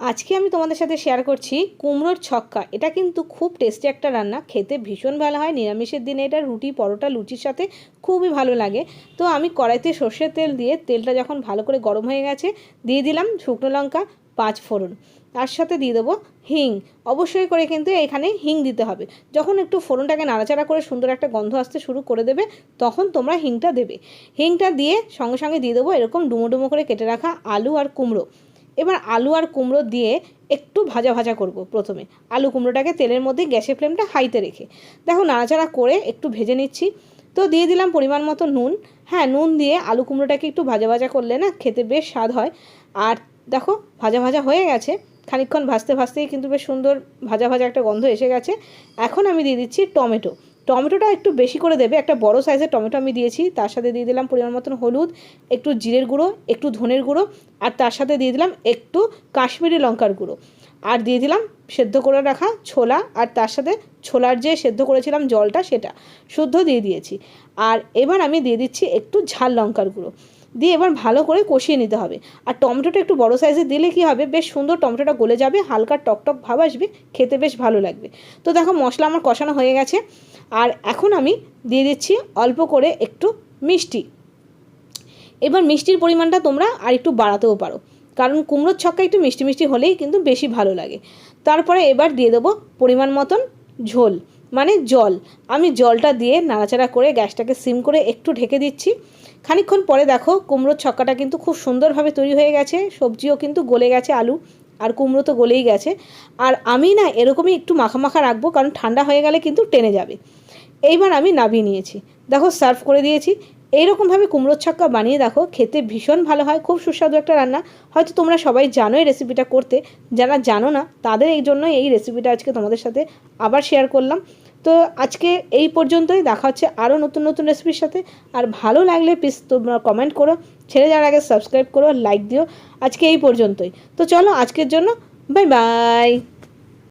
আজকে আমি তোমাদের সাথে শেয়ার করছি কুমড়োর ছক্কা। এটা কিন্তু খুব টেস্টি একটা রান্না, খেতে ভীষণ ভালো হয়, নিরামিষের দিনে এটা রুটি, পরোটা, লুচির সাথে খুবই ভালো লাগে। তো আমি কড়াইতে সর্ষের তেল দিয়ে তেলটা যখন ভালো করে গরম হয়ে গেছে, দিয়ে দিলাম শুকনো লঙ্কা, পাঁচ ফোড়ন। তার সাথে দিয়ে দেবো হিং। অবশ্যই করে কিন্তু এখানে হিং দিতে হবে। যখন একটু ফোড়নটাকে নাড়াচাড়া করে সুন্দর একটা গন্ধ আসতে শুরু করে দেবে, তখন তোমরা হিংটা দেবে। হিংটা দিয়ে সঙ্গে সঙ্গে দিয়ে দেবো এরকম ডুমো ডুমো করে কেটে রাখা আলু আর কুমড়ো। এবার আলু আর কুমড়ো দিয়ে একটু ভাজা ভাজা করব প্রথমে। আলু কুমড়োটাকে তেলের মধ্যে গ্যাসের ফ্লেমটা হাইতে রেখে। দেখো নাড়াচাড়া করে একটু ভেজে নিচ্ছি। তো দিয়ে দিলাম পরিমাণ মতো নুন। হ্যাঁ নুন দিয়ে আলু কুমড়োটাকে একটু ভাজা ভাজা করলে না খেতে বেশ স্বাদ হয়। আর দেখো ভাজা ভাজা হয়ে গেছে। খানিকক্ষণ ভাজতে ভাজতেই কিন্তু বেশ সুন্দর ভাজা ভাজা একটা গন্ধ এসে গেছে। এখন আমি দিয়ে দিচ্ছি টমেটো। টমেটোটা একটু বেশি করে দেবে, একটা বড় সাইজের টমেটো আমি দিয়েছি, তার সাথে দিয়ে দিলাম পরিমাণ মতন হলুদ, একটু জিরের গুঁড়ো, একটু ধনের গুঁড়ো, আর তার সাথে দিয়ে দিলাম একটু কাশ্মীরি লঙ্কার গুঁড়ো। আর দিয়ে দিলাম সেদ্ধ করে রাখা ছোলা, আর তার সাথে ছোলার যে সেদ্ধ করেছিলাম জলটা সেটা, শুদ্ধ দিয়ে দিয়েছি। আর এবার আমি দিয়ে দিচ্ছি একটু ঝাল লঙ্কার গুঁড়ো। দিয়ে এবার ভালো করে কষিয়ে নিতে হবে। আর টমেটোটা একটু বড় সাইজে দিলে কি হবে? বেশ সুন্দর টমেটোটা গলে যাবে, হালকা টকটক ভাব আসবে, খেতে বেশ ভালো লাগবে। তো দেখো মশলা আমার কষানো হয়ে গেছে। আর এখন আমি দিয়ে দিচ্ছি অল্প করে একটু মিষ্টি। এবার মিষ্টির পরিমাণটা তোমরা আর একটু বাড়াতেও পারো। কারণ কুমড়োর ছক্কা একটু মিষ্টি মিষ্টি হলেই কিন্তু বেশি ভালো লাগে। তারপরে এবার দিয়ে দেবো পরিমাণ মতন ঝোল মানে জল। আমি জলটা দিয়ে নাড়াচাড়া করে গ্যাসটাকে সিম করে একটু ঢেকে দিচ্ছি। খানিকক্ষণ পরে দেখো, কুমড়োর ছক্কাটা কিন্তু খুব সুন্দরভাবে তৈরি হয়ে গেছে, সবজিও কিন্তু গলে গেছে আলু, আর কুমড়ো তো গলেই গেছে। আর আমি না এরকমই একটু মাখা মাখা রাখব, কারণ ঠান্ডা হয়ে গেলে কিন্তু টেনে যাবে। এইবার আমি নাবিয়ে নিয়েছি। দেখো, সার্ভ করে দিয়েছি। এইরকমভাবে কুমড়োর ছক্কা বানিয়ে দেখো, খেতে ভীষণ ভালো হয়, খুব সুস্বাদু একটা রান্না। হয়তো তোমরা সবাই জানো এই রেসিপিটা করতে। যারা জানো না, তাদের এই জন্যই এই রেসিপিটা আজকে তোমাদের সাথে আবার শেয়ার করলাম। তো আজকে এই পর্যন্তই। দেখা হচ্ছে আরও নতুন নতুন রেসিপির সাথে। আর ভালো লাগলে প্লিজ তোমরা কমেন্ট করো। ছেড়ে যাওয়ার আগে সাবস্ক্রাইব করো লাইক দিও। আজকে এই পর্যন্তই। তো চলো আজকের জন্য বাই বাই